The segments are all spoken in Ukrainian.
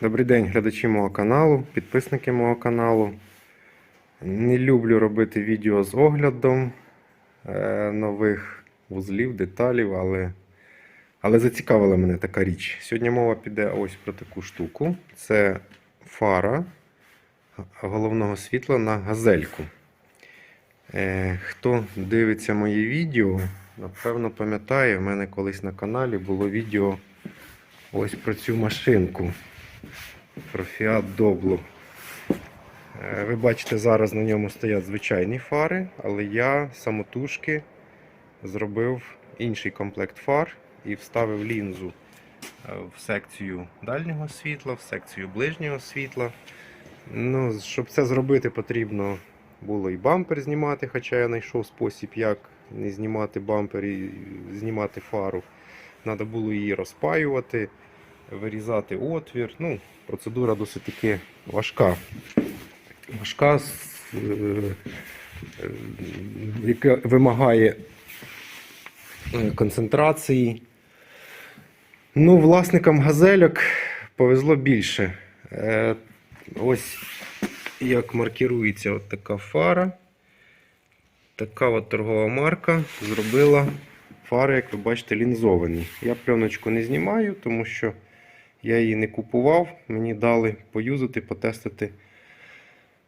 Добрий день, глядачі мого каналу, підписники мого каналу. Не люблю робити відео з оглядом е, нових вузлів, деталів, але, але зацікавила мене така річ. Сьогодні мова піде ось про таку штуку. Це фара головного світла на газельку. Е, хто дивиться мої відео, напевно пам'ятає, в мене колись на каналі було відео ось про цю машинку. Fiat Doblo. Е, Ви бачите, зараз на ньому стоять звичайні фари, але я самотужки зробив інший комплект фар і вставив лінзу е, в секцію дальнього світла, в секцію ближнього світла. Ну, щоб це зробити, потрібно було і бампер знімати, хоча я знайшов спосіб, як не знімати бампер і знімати фару. Треба було її розпаювати, вирізати отвір. Ну, процедура досить таки важка. Важка, е, е, яка вимагає е, концентрації. Ну, власникам газельок повезло більше. Ось як маркірується от така фара. Така от торгова марка зробила фари, як ви бачите, лінзовані. Я пленочку не знімаю, тому що я її не купував. Мені дали поюзати, потестити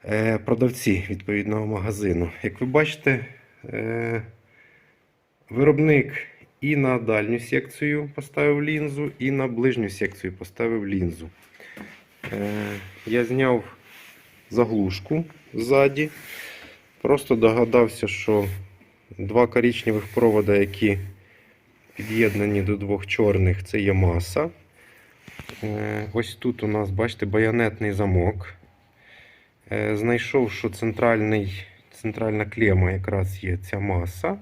е, продавці відповідного магазину. Як ви бачите, е, виробник і на дальню секцію поставив лінзу, і на ближню секцію поставив лінзу. Е, я зняв заглушку ззаді. Просто догадався, що два коричневих провода, які під'єднані до двох чорних, це є маса. Е, Ось тут у нас, бачите, байонетний замок. Е, Знайшов, що центральний, центральна клема якраз є ця маса.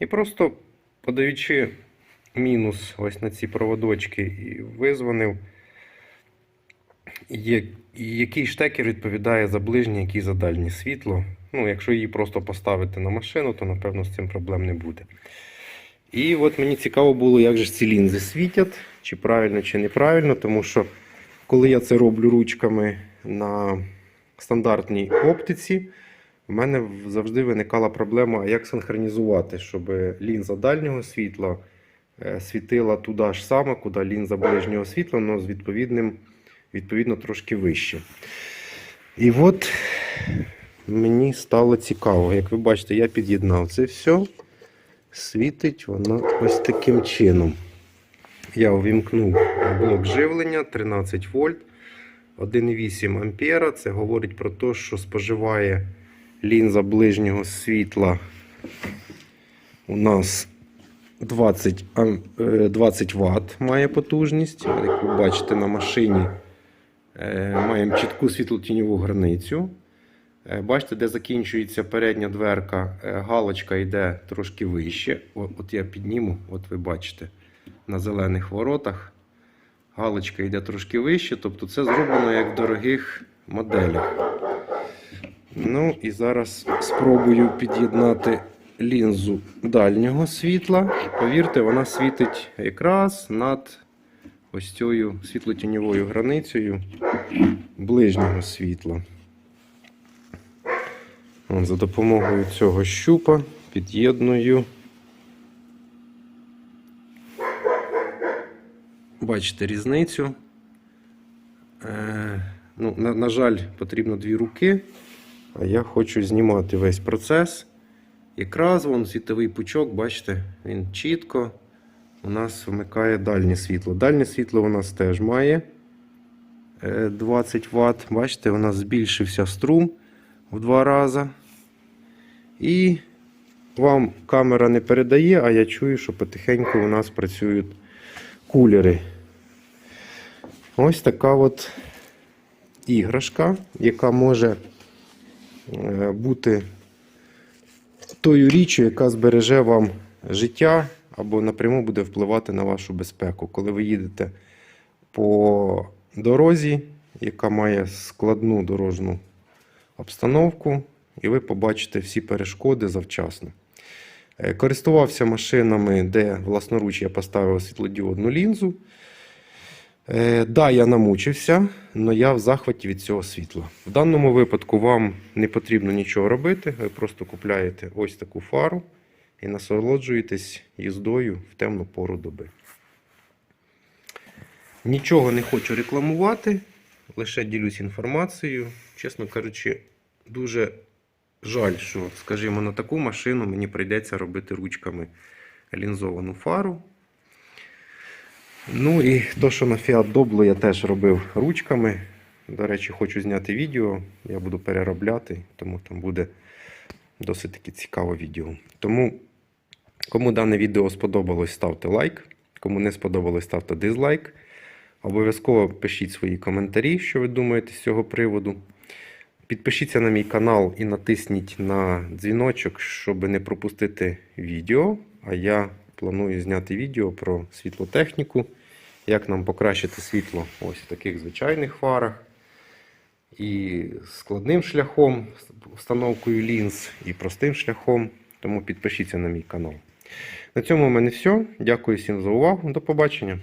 І просто подаючи мінус ось на ці проводочки, і визвонив, який штекер відповідає за ближнє, який за дальнє світло. Ну, якщо її просто поставити на машину, то напевно з цим проблем не буде. І от мені цікаво було, як же ці лінзи світять, чи правильно, чи неправильно, тому що коли я це роблю ручками на стандартній оптиці, в мене завжди виникала проблема, як синхронізувати, щоб лінза дальнього світла е, світила туди ж саме, куди лінза ближнього світла, але з відповідним, відповідно трошки вище. І от мені стало цікаво. Як ви бачите, я під'єднав це все. Світить воно ось таким чином. Я увімкнув блок живлення 13 вольт, 1,8 ампера. Це говорить про те, що споживає лінза ближнього світла у нас 20, е, 20 Вт має потужність. Як ви бачите на машині, е, маємо чітку світлотіньову границю. Е, Бачите, де закінчується передня дверка, е, галочка йде трошки вище. От я підніму, от ви бачите, на зелених воротах. Галочка йде трошки вище, тобто це зроблено як в дорогих моделях. Ну і зараз спробую під'єднати лінзу дальнього світла. Повірте, вона світить якраз над ось цією світлотіньовою границею ближнього світла. За допомогою цього щупа під'єдную. Бачите різницю. Е, ну, на, на жаль, потрібно дві руки. А я хочу знімати весь процес. Якраз вон світовий пучок, бачите, він чітко у нас вмикає дальнє світло. Дальнє світло у нас теж має е, 20 Вт. Бачите, у нас збільшився струм в два рази. І вам камера не передає, а я чую, що потихеньку у нас працюють кулери. Ось така от іграшка, яка може е, бути тою річчю, яка збереже вам життя або напряму буде впливати на вашу безпеку. Коли ви їдете по дорозі, яка має складну дорожну обстановку, і ви побачите всі перешкоди завчасно. Е, Користувався машинами, де власноруч я поставив світлодіодну лінзу. Е, да, я намучився, але я в захваті від цього світла. В даному випадку вам не потрібно нічого робити. Ви просто купляєте ось таку фару і насолоджуєтесь їздою в темну пору доби. Нічого не хочу рекламувати, лише ділюсь інформацією. Чесно кажучи, дуже жаль, що, скажімо, на таку машину мені прийдеться робити ручками лінзовану фару. Ну і то, що на Fiat Doblo я теж робив ручками. До речі, хочу зняти відео. Я буду переробляти, тому там буде досить таки цікаве відео. Тому, кому дане відео сподобалось, ставте лайк. Кому не сподобалось, ставте дизлайк. Обов'язково пишіть свої коментарі, що ви думаєте з цього приводу. Підпишіться на мій канал і натисніть на дзвіночок, щоб не пропустити відео. А я планую зняти відео про світлотехніку, як нам покращити світло ось в таких звичайних фарах. І складним шляхом, встановкою лінз, і простим шляхом. Тому підпишіться на мій канал. На цьому в мене все. Дякую всім за увагу. До побачення.